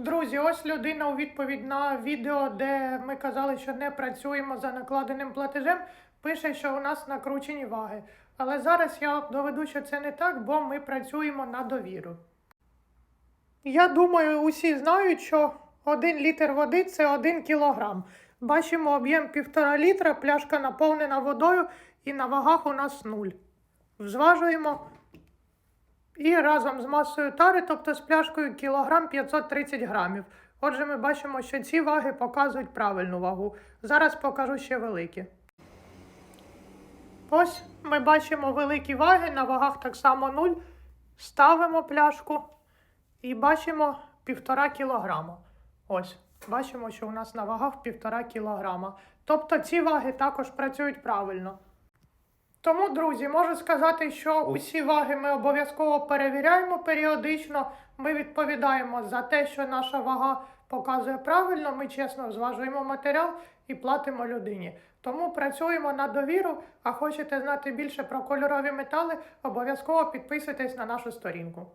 Друзі, ось людина у відповідь на відео, де ми казали, що не працюємо за накладеним платежем, пише, що у нас накручені ваги. Але зараз я доведу, що це не так, бо ми працюємо на довіру. Я думаю, усі знають, що один літр води це один кілограм. Бачимо об'єм півтора літра, пляшка наповнена водою і на вагах у нас нуль. Зважуємо і разом з масою тари, тобто з пляшкою кілограм 530 грамів. Отже, ми бачимо, що ці ваги показують правильну вагу. Зараз покажу ще великі. Ось ми бачимо великі ваги, на вагах так само 0. Ставимо пляшку і бачимо півтора кілограма. Ось, бачимо, що у нас на вагах півтора кілограма. Тобто ці ваги також працюють правильно. Тому, друзі, можу сказати, що усі ваги ми обов'язково перевіряємо періодично. Ми відповідаємо за те, що наша вага показує правильно. Ми чесно зважуємо матеріал і платимо людині. Тому працюємо на довіру. А хочете знати більше про кольорові метали, обов'язково підписуйтесь на нашу сторінку.